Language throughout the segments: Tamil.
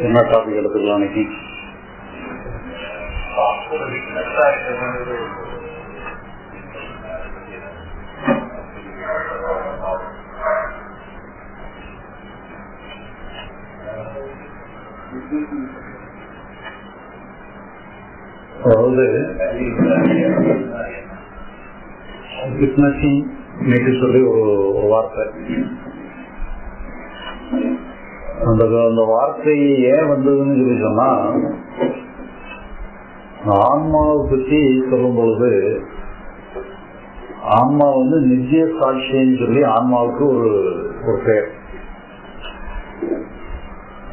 என்ன டாபிக் எடுத்துக்கலாம் அன்னைக்கு அதாவது விட்னஸிங் நேற்று சொல்லி ஒரு வார்த்தை அந்த அந்த வார்த்தை ஏன் வந்ததுன்னு சொல்லி சொன்னா ஆன்மாவை பற்றி சொல்லும் பொழுது ஆன்மா வந்து நித்திய சாட்சின்னு சொல்லி ஆன்மாவுக்கு ஒரு ஒரு பெயர்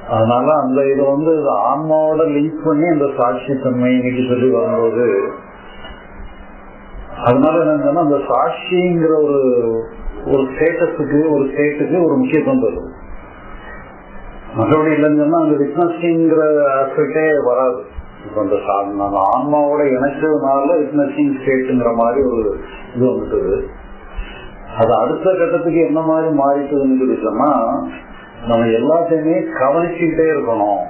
அதனால அந்த இதை வந்து ஆன்மாவோட லிங்க் பண்ணி அந்த சாட்சி தன்மை இன்னைக்கு சொல்லி வரும்போது அதனால என்னன்னா அந்த சாட்சிங்கிற ஒரு ஒரு ஸ்டேட்டஸுக்கு ஒரு ஸ்டேட்டுக்கு ஒரு முக்கியத்துவம் தரும். மற்றபடி இல்லைன்னு சொன்னா அந்த விட்னஸிங்கிற ஆஸ்பெக்டே வராது. இப்போ அந்த அந்த ஆன்மாவோட இணைச்சதுனால விட்னஸிங் ஸ்டேட்டுங்கிற மாதிரி ஒரு இது வந்துட்டுது. அது அடுத்த கட்டத்துக்கு என்ன மாதிரி மாறிட்டதுன்னு சொல்லி சொன்னா நம்ம எல்லாத்தையுமே கவனிச்சுக்கிட்டே இருக்கணும்.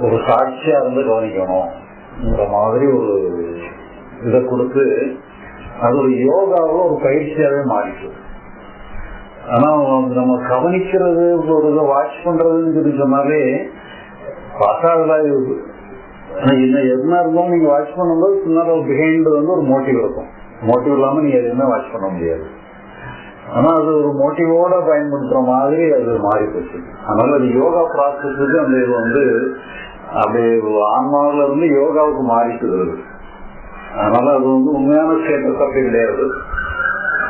ஒரு சாட்சியா இருந்து கவனிக்கணும்ங்கிற மாதிரி ஒரு இதை கொடுத்து அது ஒரு யோகாவோ ஒரு பயிற்சியாவே மாறிட்டு ஆனா நம்ம கவனிக்கிறது ஒரு இதை வாட்ச் பண்றதுன்னு சொல்லி சொன்னாலே பார்க்காதலா இருக்கு என்ன எதுனா இருந்தாலும் நீங்க வாட்ச் பண்ணும்போது பின்னால பிஹைண்ட் வந்து ஒரு மோட்டிவ் இருக்கும். மோட்டிவ் இல்லாம நீங்க எதுவுமே வாட்ச் பண்ண முடியாது. ஆனா அது ஒரு மோட்டிவோட பயன்படுத்துற மாதிரி அது மாறி போச்சு அதனால அது யோகா ப்ராசஸுக்கு அந்த இது வந்து அப்படியே ஆன்மாவில இருந்து யோகாவுக்கு மாறிட்டு அதனால அது வந்து உண்மையான ஸ்டேட்டஸ் அப்படி கிடையாது.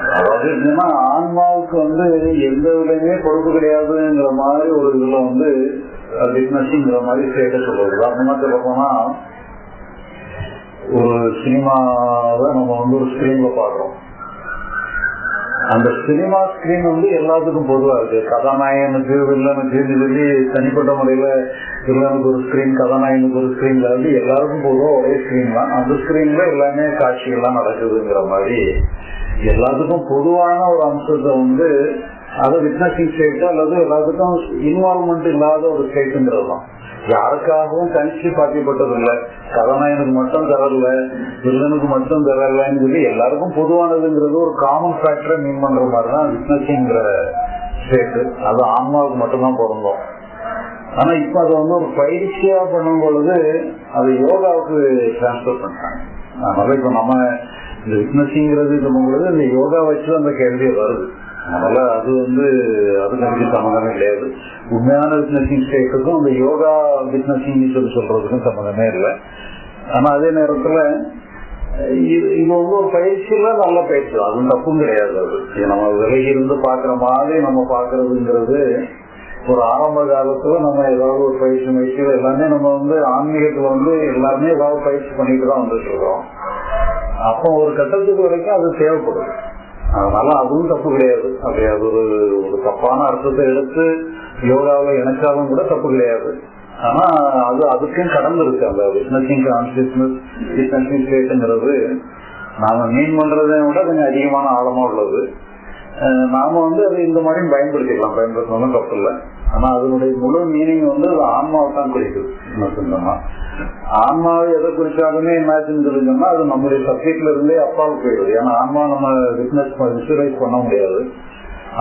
அதாவது என்னன்னா ஆன்மாவுக்கு வந்து எந்த விலையுமே பொறுப்பு கிடையாதுங்கிற மாதிரி ஒரு இதுல வந்து பிசினஸ்ங்கிற மாதிரி ஸ்டேட்டஸ் சொல்றது. உதாரணமா சொல்ல போனா ஒரு சினிமாவை நம்ம வந்து ஒரு ஸ்கிரீன்ல பாக்குறோம் அந்த சினிமா ஸ்கிரீன் வந்து எல்லாத்துக்கும் பொதுவா இருக்கு. கதாநாயகனுக்கு வில்லனுக்கு சொல்லி தனிப்பட்ட முறையில வில்லனுக்கு ஒரு ஸ்கிரீன் கதாநாயகனுக்கு ஒரு ஸ்கிரீன்ல வந்து எல்லாருக்கும் பொதுவா ஒரே ஸ்கிரீன் தான். அந்த ஸ்கிரீன்ல எல்லாமே காட்சிகள்லாம் நடக்குதுங்கிற மாதிரி எல்லாத்துக்கும் பொதுவான ஒரு அம்சத்தை வந்து அது விட்னஸிங் ஸ்டேட் அல்லது எல்லாத்துக்கும் இன்வால்மெண்ட் இல்லாத ஒரு ஸ்டேட்டுங்கிறது தான். யாருக்காகவும் தனிச்சு பாத்தியப்பட்டது இல்லை கதாநாயகனுக்கு மட்டும் தரல வில்லனுக்கு மட்டும் தரலன்னு சொல்லி எல்லாருக்கும் பொதுவானதுங்கிறது ஒரு காமன் ஃபேக்டரை மீன் பண்ற மாதிரி தான் விட்னஸிங்கிற ஸ்டேட்டு அது ஆன்மாவுக்கு மட்டும்தான் பிறந்தோம் ஆனா இப்ப அதை வந்து ஒரு பயிற்சியா பண்ணும் பொழுது அது யோகாவுக்கு டிரான்ஸ்பர் பண்றாங்க அதனால இப்ப நம்ம இந்த விட்னஸிங்கிறது சொல்லும் பொழுது இந்த யோகா வச்சு அந்த கேள்வியே வருது. அதனால அது வந்து அது எனக்கு சம்மந்தமே கிடையாது. உண்மையான விட்னஸிங் ஸ்டேட்டுக்கும் அந்த யோகா விட்னஸிங் சொல்லி சொல்றதுக்கும் சம்மந்தமே இல்லை. ஆனா அதே நேரத்துல இது இது வந்து ஒரு பயிற்சியில நல்ல பயிற்சி. அது தப்பும் கிடையாது அது. நம்ம விலகி இருந்து பாக்குற மாதிரி நம்ம பாக்குறதுங்கிறது ஒரு ஆரம்ப காலத்துல நம்ம ஏதாவது ஒரு பயிற்சி முயற்சிகள் எல்லாமே நம்ம வந்து ஆன்மீகத்துல வந்து எல்லாமே ஏதாவது பயிற்சி பண்ணிட்டு தான் வந்துட்டு இருக்கோம். அப்போ ஒரு கட்டத்துக்கு வரைக்கும் அது தேவைப்படும். அதனால அதுவும் தப்பு கிடையாது. அப்படி அது ஒரு ஒரு தப்பான அர்த்தத்தை எடுத்து யோகாவில் இணைச்சாலும் கூட தப்பு கிடையாது. ஆனா அது அதுக்கும் கடந்து இருக்கு அந்த விட்னஸிங் கான்சியஸ்னஸ் விட்னஸிங் ஸ்டேட்டுங்கிறது நாம மீன் பண்றதை விட கொஞ்சம் அதிகமான ஆழமா உள்ளது. நாம வந்து அதை இந்த மாதிரியும் பயன்படுத்திக்கலாம். பயன்படுத்தணும் தப்பு இல்லை. ஆனா அதனுடைய முழு மீனிங் வந்து அது ஆன்மாவை தான் குறிக்குது. இன்னும் சொந்தமா ஆன்மாவை எதை குறிச்சாலுமே இமேஜின் தெரிஞ்சோம்னா அது நம்முடைய சப்ஜெக்ட்ல இருந்தே அப்பால் போயிடுது. ஏன்னா ஆன்மா நம்ம விட்னஸ் விசுவலைஸ் பண்ண முடியாது.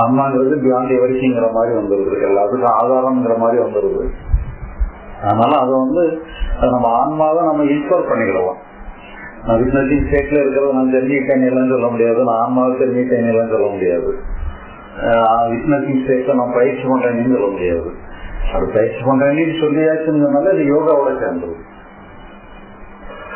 ஆன்மாங்கிறது பியாண்ட் எவரிசிங்கிற மாதிரி வந்துருது. எல்லாத்துக்கும் ஆதாரம்ங்கிற மாதிரி வந்துருது. அதனால அதை வந்து நம்ம ஆன்மாவை நம்ம இன்ஸ்போர் பண்ணிக்கலாம் நான் விட்னஸிங் ஸ்டேட்ல இருக்கிறத நான் தெரிஞ்சுக்கிட்டேன் இல்லைன்னு சொல்ல முடியாது. நான் ஆன்மாவை தெரிஞ்சுக்கிட்டேன் இல்லைன்னு சொல்ல முடியாது. விட்னஸிங் ஸ்டேட்ல நான் பயிற்சி பண்றேன்னு சொல்ல முடியாது. அது பயிற்சி பண்றேன்னு சொல்லியாச்சுன்னு அது யோகாவோட சேர்ந்துடும்